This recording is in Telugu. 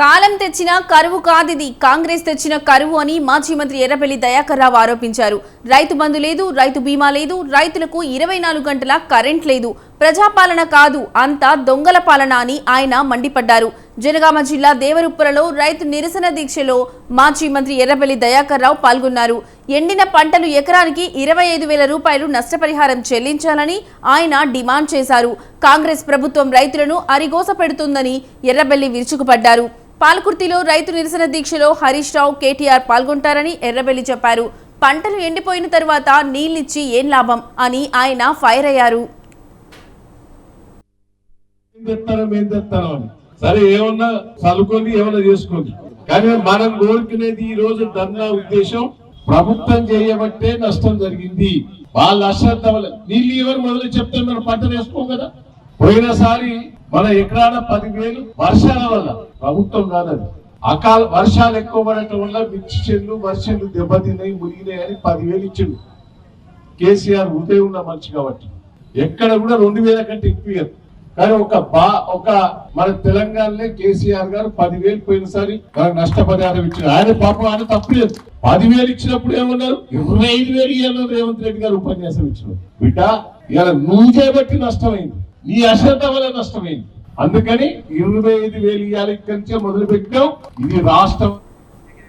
కాలం తెచ్చిన కరువు కాదిది. కాంగ్రెస్ తెచ్చిన కరువు అని మాజీ మంత్రి ఎర్రబెల్లి దయాకర్ రావు ఆరోపించారు. రైతు బంధు లేదు రైతు బీమా లేదు రైతులకు ఇరవై నాలుగు గంటల కరెంట్ లేదు. ప్రజాపాలన కాదు అంతా దొంగల పాలన అని ఆయన మండిపడ్డారు. జనగామ జిల్లా దేవరుప్పలలో రైతు నిరసన దీక్షలో మాజీ మంత్రి ఎర్రబెల్లి దయాకర్ రావు పాల్గొన్నారు. ఎండిన పంటలు ఎకరానికి ఇరవై ఐదు వేల రూపాయలు నష్టపరిహారం చెల్లించాలని ఆయన డిమాండ్ చేశారు. కాంగ్రెస్ ప్రభుత్వం రైతులను అరిగోస పెడుతుందని ఎర్రబెల్లి విరుచుకుపడ్డారు. పాలకుర్తిలో రైతు నిరసన దీక్షలో హరీష్ రావు కేటీఆర్ పాల్గొంటారని ఎర్రబెల్లి చెప్పారు. పంటలు ఎండిపోయిన తర్వాత నీళ్ళిచ్చి ఏం లాభం అని ఆయన ఫైర్ అయ్యారు. సరే ఏమన్నా చదువుకొని ఏమన్నా చేసుకోండి. కానీ మనం కోరుకునేది ఈ రోజు ధర్నా ఉద్దేశం ప్రభుత్వం చేయబట్టే నష్టం జరిగింది. వాళ్ళ అశ్రద్ధ వల్ల. నీళ్ళు ఎవరు మొదలు చెప్తే మనం పంట వేసుకోం కదా. పోయినసారి మన ఎకరాన పదివేలు వర్షాల వల్ల. ప్రభుత్వం కాదది. అకాల వర్షాలు ఎక్కువ పడటం వల్ల మిర్చి చెల్లు వర్షాలు దెబ్బతిన్నాయి మునిగినాయి అని పదివేలు ఇచ్చిండు. కేసీఆర్ ఉదయం ఉన్న మనిషి కాబట్టి. ఎక్కడ కూడా రెండు వేల కంటే ఎక్కువ కానీ ఒక బా ఒక మన తెలంగాణలో కేసీఆర్ గారు పదివేలు పోయినసారి మనకు నష్టపరిహారం ఇచ్చారు. ఆయన పాపం ఆయన తప్పలేదు పదివేలు ఇచ్చినప్పుడు ఏమన్నారు? ఇరవై ఐదు వేలు ఇవ్వాలి రేవంత్ రెడ్డి గారు ఉపన్యాసం ఇచ్చినారు బిడ్డ ఇలా నువ్వు చేయబట్టి నష్టమైంది. ఈ అశ్రద్ధ వల్ల నష్టమైంది. అందుకని ఇరవై ఐదు వేలు ఇవ్వాలి కంటే మొదలు పెట్టాం ఇది రాష్ట్రం